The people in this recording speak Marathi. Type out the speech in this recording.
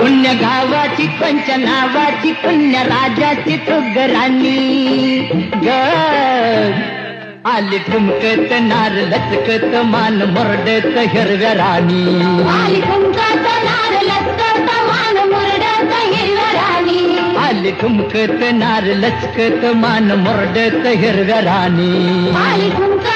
पुण्य गावाची पंच नावाची पुण्य राजाची तुगराणी ग आली ठुमकत नार लचकत मान मोरडत हिरव्या राणी. आली कुंकात नार लचकत मान मुरडत हिरव्या राणी. आली ठुमकत नार लचकत मान मोरडत हिरव्या राणी. आली कुंकात